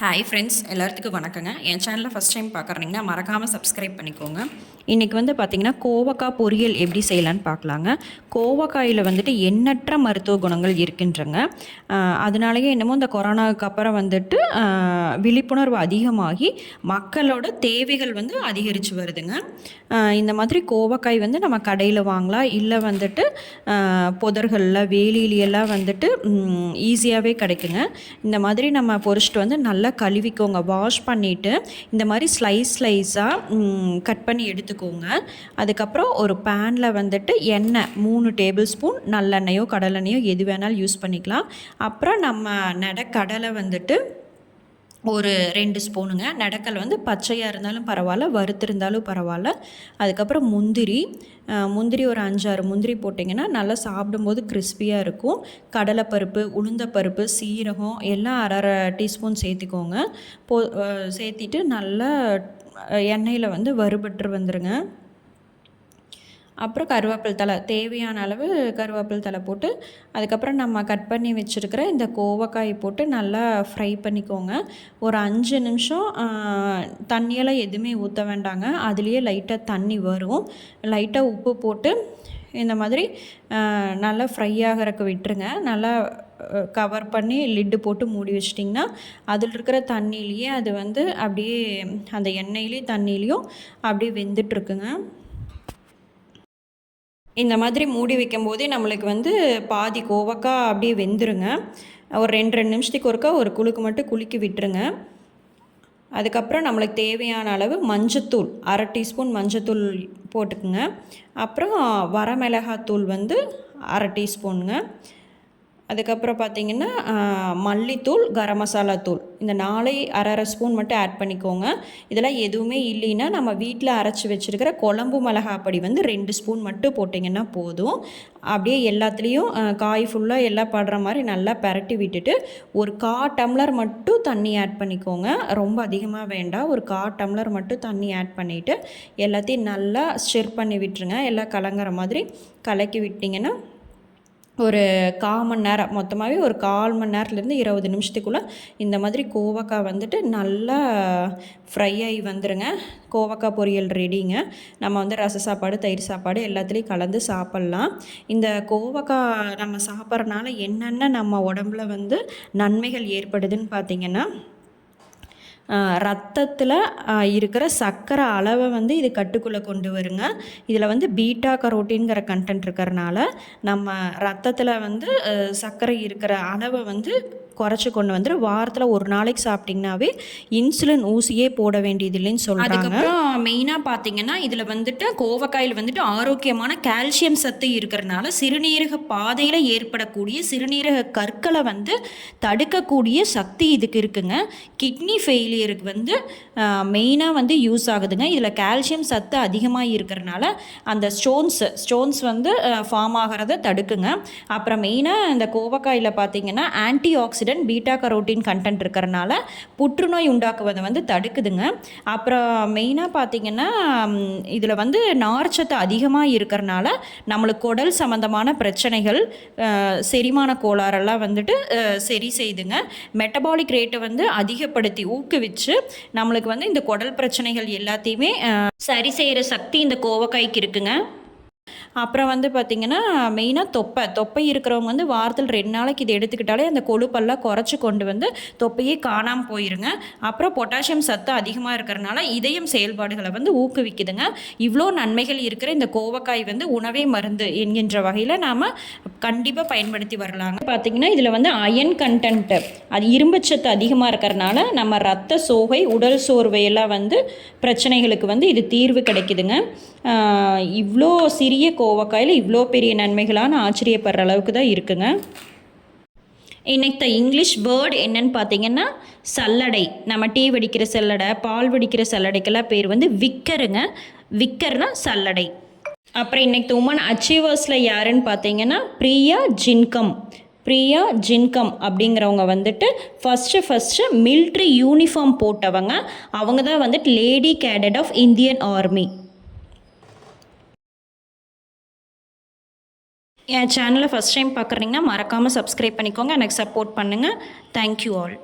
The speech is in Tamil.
ஹாய் ஃப்ரெண்ட்ஸ் எல்லாத்துக்கும் வணக்கங்க. என் சேனலில் ஃபஸ்ட் டைம் பார்க்குறீங்கன்னா மறக்காமல் சப்ஸ்கிரைப் பண்ணிக்கோங்க. இன்றைக்கி வந்து பார்த்திங்கன்னா கோவக்காய் பொரியல் எப்படி செய்யலான்னு பார்க்கலாங்க. கோவக்காயில் வந்துட்டு எண்ணற்ற மருத்துவ குணங்கள் இருக்கின்றங்க. அதனாலேயே என்னமோ இந்த கொரோனாவுக்கு அப்புறம் வந்துட்டு விழிப்புணர்வு அதிகமாகி மக்களோட தேவைகள் வந்து அதிகரித்து வருதுங்க. இந்த மாதிரி கோவக்காய் வந்து நம்ம கடையில் வாங்கலாம். இல்லை வந்துட்டு புதர்களில் வேலியிலையெல்லாம் வந்துட்டு ஈஸியாகவே கிடைக்குங்க. இந்த மாதிரி நம்ம பொரிச்சிட்டு வந்து நல்லா கழுவிக்கோங்க. வாஷ் பண்ணிவிட்டு இந்த மாதிரி ஸ்லைஸ் ஸ்லைஸாக கட் பண்ணி எடுத்துக்கோங்க. அதுக்கப்புறம் ஒரு பேனில் வந்துட்டு எண்ணெய் மூணு டேபிள் ஸ்பூன் நல்லெண்ணெயோ கடலெண்ணெயோ எது வேணாலும் யூஸ் பண்ணிக்கலாம். அப்புறம் நம்ம நடக்கடலை வந்துட்டு ஒரு ரெண்டு ஸ்பூனுங்க நடக்கல் வந்து பச்சையாக இருந்தாலும் பரவாயில்ல வறுத்திருந்தாலும் பரவாயில்ல. அதுக்கப்புறம் முந்திரி முந்திரி ஒரு அஞ்சாறு முந்திரி போட்டிங்கன்னா நல்லா சாப்பிடும்போது கிறிஸ்பியாக இருக்கும். கடலைப்பருப்பு உளுந்தப்பருப்பு சீரகம் எல்லாம் அரை அரை டீஸ்பூன் சேர்த்துக்கோங்க. போ சேர்த்திட்டு நல்லா எண்ணெயில் வந்து வறுபட்டு வந்துடுங்க அப்புறம் கருவேப்பில் தழை தேவையான அளவு கருவேப்பில் தழை போட்டு அதுக்கப்புறம் நம்ம கட் பண்ணி வச்சுருக்கிற இந்த கோவக்காய் போட்டு நல்லா ஃப்ரை பண்ணிக்கோங்க. ஒரு அஞ்சு நிமிஷம் தண்ணியெல்லாம் எதுவுமே ஊற்ற வேண்டாங்க. அதுலேயே லைட்டாக தண்ணி வரும். லைட்டாக உப்பு போட்டு இந்த மாதிரி நல்லா ஃப்ரை ஆகிறக்கு விட்டுருங்க. நல்லா கவர் பண்ணி லிட்டு போட்டு மூடி வச்சிட்டிங்கன்னா அதில் இருக்கிற தண்ணியிலையே அது வந்து அப்படியே அந்த எண்ணெயிலையும் தண்ணியிலையும் அப்படியே வெந்துட்டுருக்குங்க. இந்த மாதிரி மூடி வைக்கும் போதே நம்மளுக்கு வந்து பாதி கோவக்காய் அப்படியே வெந்துருங்க. ஒரு ரெண்டு ரெண்டு நிமிஷத்துக்கு ஒருக்கா ஒரு குழுக்கு மட்டும் குலுக்கி விட்டுருங்க. அதுக்கப்புறம் நம்மளுக்கு தேவையான அளவு மஞ்சத்தூள் அரை டீஸ்பூன் மஞ்சத்தூள் போட்டுக்குங்க. அப்புறம் வரமிளகாத்தூள் வந்து அரை டீஸ்பூனுங்க. அதுக்கப்புறம் பார்த்தீங்கன்னா மல்லித்தூள் கரம் மசாலா தூள். இந்த நாளை அரை அரை ஸ்பூன் மட்டும் ஆட் பண்ணிக்கோங்க. இதெல்லாம் எதுவுமே இல்லைன்னா நம்ம வீட்டில் அரைச்சி வச்சுருக்கிற குழம்பு மிளகா பொடி வந்து ரெண்டு ஸ்பூன் மட்டும் போட்டிங்கன்னா போதும். அப்படியே எல்லாத்துலேயும் காய் ஃபுல்லாக எல்லாம் படுற மாதிரி நல்லா பரட்டி விட்டுட்டு ஒரு கா டம்ளர் மட்டும் தண்ணி ஆட் பண்ணிக்கோங்க. ரொம்ப அதிகமாக வேண்டாம். ஒரு கா டம்ளர் மட்டும் தண்ணி ஆட் பண்ணிவிட்டு எல்லாத்தையும் நல்லா ஸ்டிர் பண்ணி விட்டுருங்க. எல்லாம் கலங்குற மாதிரி கலக்கி விட்டிங்கன்னா ஒரு கால் மணி நேரம் மொத்தமாகவே ஒரு கால் மணி நேரத்துலேருந்து இருபது நிமிஷத்துக்குள்ளே இந்த மாதிரி கோவக்காய் வந்துட்டு நல்லா ஃப்ரை ஆகி வந்துடுங்க கோவக்காய் பொரியல் ரெடிங்க நம்ம வந்து ரச சாப்பாடு தயிர் சாப்பாடு எல்லாத்துலேயும் கலந்து சாப்பிட்லாம். இந்த கோவக்காய் நம்ம சாப்பிட்றனால என்னென்ன நம்ம உடம்புல வந்து நன்மைகள் ஏற்படுதுன்னு பார்த்தீங்கன்னா ரத்தத்தில் இருக்கிற சர்க்கரை அளவை வந்து இது கட்டுக்குள்ளே கொண்டு வருங்க. இதில் வந்து பீட்டா கரோட்டின்கிற கண்டென்ட் இருக்கிறனால நம்ம ரத்தத்தில் வந்து சர்க்கரை இருக்கிற அளவை வந்து குறைச்சி கொண்டு வந்துட்டு வாரத்தில் ஒரு நாளைக்கு சாப்பிட்டிங்கனாவே இன்சுலின் ஊசியே போட வேண்டியதில்லைன்னு சொல்கிறாங்க அதுக்கப்புறம் மெயினாக பார்த்தீங்கன்னா இதில் வந்துட்டு கோவக்காயில் வந்துட்டு ஆரோக்கியமான கால்சியம் சத்து இருக்கிறனால சிறுநீரக பாதையில் ஏற்படக்கூடிய சிறுநீரக கற்களை வந்து தடுக்கக்கூடிய சக்தி இதுக்கு இருக்குங்க. கிட்னி ஃபெயிலியருக்கு வந்து மெயினாக வந்து யூஸ் ஆகுதுங்க. இதில் கால்சியம் சத்து அதிகமாக இருக்கிறனால அந்த ஸ்டோன்ஸ் ஸ்டோன்ஸ் வந்து ஃபார்ம் ஆகிறத தடுக்குங்க. அப்புறம் மெயினாக இந்த கோவக்காயில் பார்த்தீங்கன்னா anti accident beta carotene content இருக்கிறனால புற்றுநோய் உண்டாக்குவதை வந்து தடுக்குதுங்க. அப்புறம் மெயினாக பார்த்திங்கன்னா இதில் வந்து நார்ச்சத்து அதிகமாக இருக்கிறனால நம்மளுக்கு குடல் சம்மந்தமான பிரச்சனைகள் செரிமான கோளாறெல்லாம் வந்துட்டு சரி செய்துங்க. மெட்டபாலிக் ரேட்டை வந்து அதிகப்படுத்தி ஊக்குவிச்சு நம்மளுக்கு வந்து இந்த குடல் பிரச்சனைகள் எல்லாத்தையுமே சரி செய்கிற சக்தி இந்த கோவக்காய்க்கு இருக்குங்க. அப்புறம் வந்து பார்த்திங்கன்னா மெயினாக தொப்பை. தொப்பை இருக்கிறவங்க வந்து வாரத்தில் ரெண்டு நாளைக்கு இது எடுத்துக்கிட்டாலே அந்த கொழுப்பெல்லாம் குறைச்சி கொண்டு வந்து தொப்பையே காணாமல் போயிருங்க. அப்புறம் பொட்டாசியம் சத்து அதிகமாக இருக்கிறனால இதயம் செயல்பாடுகளை வந்து ஊக்குவிக்குதுங்க. இவ்வளோ நன்மைகள் இருக்கிற இந்த கோவக்காய் வந்து உணவே மருந்து என்கின்ற வகையில் நாம் கண்டிப்பாக பயன்படுத்தி வரலாங்க. பார்த்திங்கன்னா இதில் வந்து அயன் கண்டென்ட்டு அது இரும்புச்சத்து அதிகமாக இருக்கிறனால நம்ம ரத்த சோகை உடல் சோர்வையெல்லாம் வந்து பிரச்சனைகளுக்கு வந்து இது தீர்வு கிடைக்குதுங்க. இவ்வளோ சிறிய கோ கோவக்காயில் இவ்வளோ பெரிய நன்மைகளான ஆச்சரியப்படுற அளவுக்கு தான் இருக்குங்க. இன்னைக்கு த இங்கிலீஷ் வேர்டு என்னன்னு பார்த்தீங்கன்னா சல்லடை. நம்ம டீ வடிக்கிற சல்லடை பால் வடிக்கிற சல்லடைக்கெல்லாம் பேர் வந்து விக்கருங்க. விக்கர்னா சல்லடை. அப்புறம் இன்னைக்கு உமன் அச்சீவர்ஸில் யாருன்னு பார்த்தீங்கன்னா பிரியா ஜின்கம். பிரியா ஜின்கம் அப்படிங்கிறவங்க வந்துட்டு ஃபஸ்ட்டு ஃபஸ்ட்டு மில்ட்ரி யூனிஃபார்ம் போட்டவங்க. அவங்க தான் வந்துட்டு lady cadet of Indian army என் சேனலை ஃபஸ்ட் டைம் பார்க்குறீங்கன்னா மறக்காமல் சப்ஸ்கிரைப் பண்ணிக்கோங்க. எனக்கு சப்போர்ட் பண்ணுங்கள் தேங்க்யூ ஆல்